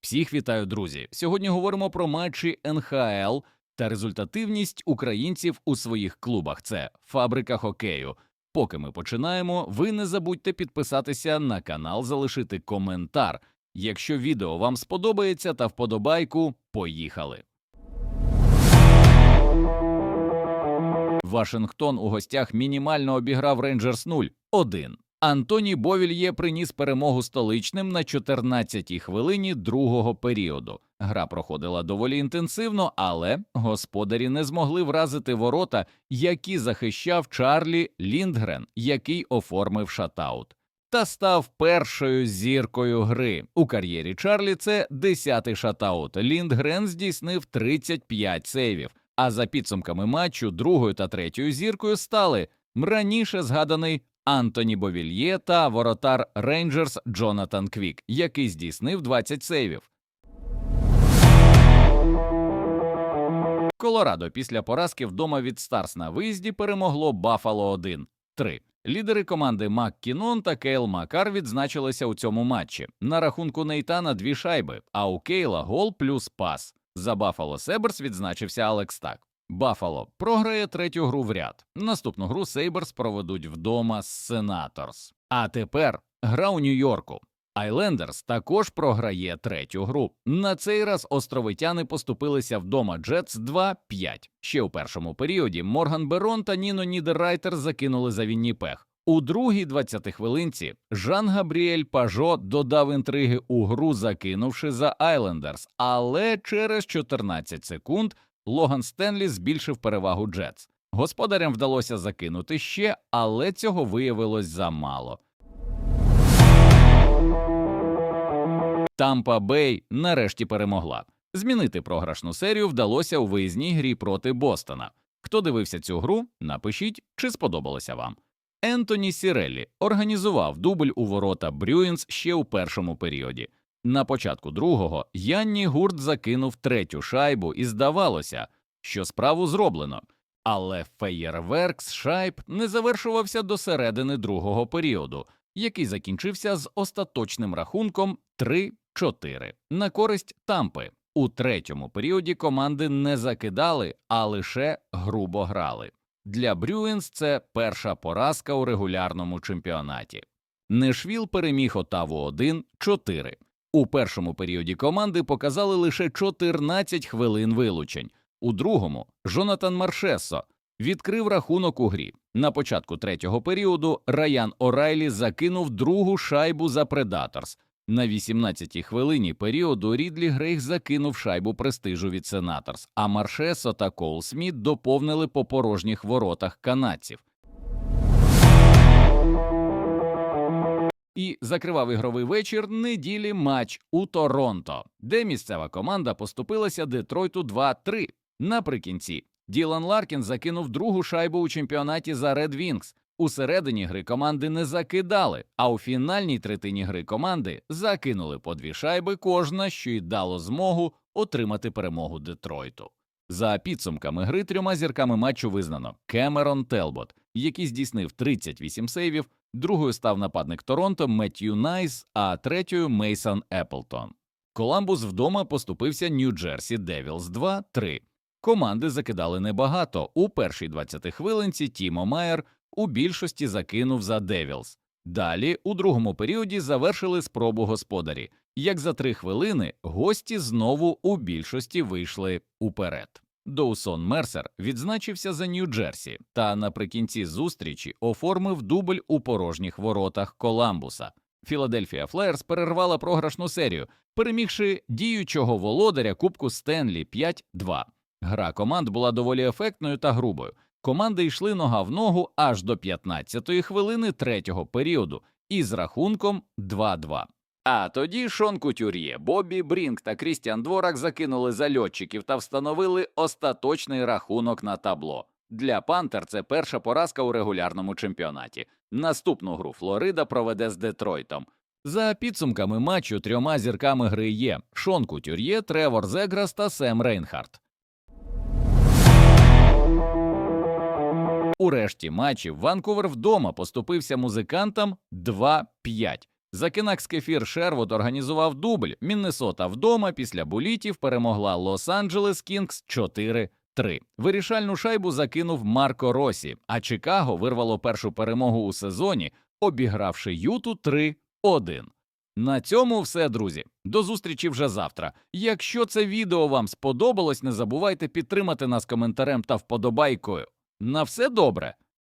Всіх вітаю, друзі! Сьогодні говоримо про матчі НХЛ та результативність українців у своїх клубах. Це фабрика хокею. Поки ми починаємо, ви не забудьте підписатися на канал, залишити коментар. Якщо відео вам сподобається та вподобайку, поїхали. Вашингтон у гостях мінімально обіграв Рейнджерс 0-1. Антоні Бовільє приніс перемогу столичним на 14-й хвилині другого періоду. Гра проходила доволі інтенсивно, але господарі не змогли вразити ворота, які захищав Чарлі Ліндгрен, який оформив шатаут. Та став першою зіркою гри у кар'єрі Чарлі. Це 10-й шатаут. Ліндгрен здійснив 35 сейвів. А за підсумками матчу другою та третьою зіркою стали раніше згаданий Антоні Бовільє та воротар Рейнджерс Джонатан Квік, який здійснив 20 сейвів. Колорадо після поразки вдома від Старс на виїзді перемогло Бафало 1-3. Лідери команди МакКінон та Кейл Макар відзначилися у цьому матчі. На рахунку Нейтана дві шайби, а у Кейла гол плюс пас. За Бафало Себерс відзначився Алекс Так. Бафало програє третю гру в ряд. Наступну гру Сейберс проведуть вдома з Сенаторс. А тепер гра у Нью-Йорку. Айлендерс також програє третю гру. На цей раз островитяни поступилися вдома Джетс 2-5. Ще у першому періоді Морган Берон та Ніно Нідеррайтер закинули за Вінніпех. У другій 20 хвилинці Жан Габріель Пажо додав інтриги у гру, закинувши за Айлендерс, але через 14 секунд Логан Стенлі збільшив перевагу Джетс. Господарям вдалося закинути ще, але цього виявилось замало. Тампа Бей нарешті перемогла. Змінити програшну серію вдалося у виїзній грі проти Бостона. Хто дивився цю гру, напишіть, чи сподобалося вам. Ентоні Сіреллі організував дубль у ворота Брюінс ще у першому періоді. На початку другого Янні Гурт закинув третю шайбу, і здавалося, що справу зроблено. Але феєрверк з шайб не завершувався до середини другого періоду, який закінчився з остаточним рахунком 3-4 на користь Тампи. У третьому періоді команди не закидали, а лише грубо грали. Для Брюінс це перша поразка у регулярному чемпіонаті. Нешвіл переміг Отаву 1-4. У першому періоді команди показали лише 14 хвилин вилучень. У другому Жонатан Маршесо відкрив рахунок у грі. На початку третього періоду Раян Орайлі закинув другу шайбу за Предаторс. На 18-й хвилині періоду Рідлі Грейх закинув шайбу престижу від Сенаторс, а Маршесо та Коул Сміт доповнили по порожніх воротах канадців. І закривав ігровий вечір неділі матч у Торонто, де місцева команда поступилася Детройту 2-3. Наприкінці Ділан Ларкін закинув другу шайбу у чемпіонаті за Red Wings. У середині гри команди не закидали, а у фінальній третині гри команди закинули по дві шайби кожна, що й дало змогу отримати перемогу Детройту. За підсумками гри трьома зірками матчу визнано Кемерон Телбот, який здійснив 38 сейвів, другою став нападник Торонто Меттью Найс, а третьою Мейсон Еплтон. Коламбус вдома поступився Нью-Джерсі Девілс 2-3. Команди закидали небагато. У першій 20 хвилинці Тімо Майер у більшості закинув за Девілс. Далі, у другому періоді, завершили спробу господарі. Як за три хвилини гості знову у більшості вийшли уперед. Доусон Мерсер відзначився за Нью-Джерсі та наприкінці зустрічі оформив дубль у порожніх воротах Коламбуса. Філадельфія Флеєрс перервала програшну серію, перемігши діючого володаря Кубку Стенлі 5-2. Гра команд була доволі ефектною та грубою. Команди йшли нога в ногу аж до 15-ї хвилини третього періоду із рахунком 2-2. А тоді Шон Кутюр'є, Бобі Брінк та Крістіан Дворак закинули зальотчиків та встановили остаточний рахунок на табло. Для Пантер це перша поразка у регулярному чемпіонаті. Наступну гру Флорида проведе з Детройтом. За підсумками матчу трьома зірками гри є Шон Кутюр'є, Тревор Зеграс та Сем Рейнхард. У решті матчів Ванкувер вдома поступився музикантам 2-5. Закинак Кефір Шервуд організував дубль. Міннесота вдома після булітів перемогла Лос-Анджелес Кінгс 4-3. Вирішальну шайбу закинув Марко Росі, а Чикаго вирвало першу перемогу у сезоні, обігравши Юту 3-1. На цьому все, друзі. До зустрічі вже завтра. Якщо це відео вам сподобалось, не забувайте підтримати нас коментарем та вподобайкою. На все добре!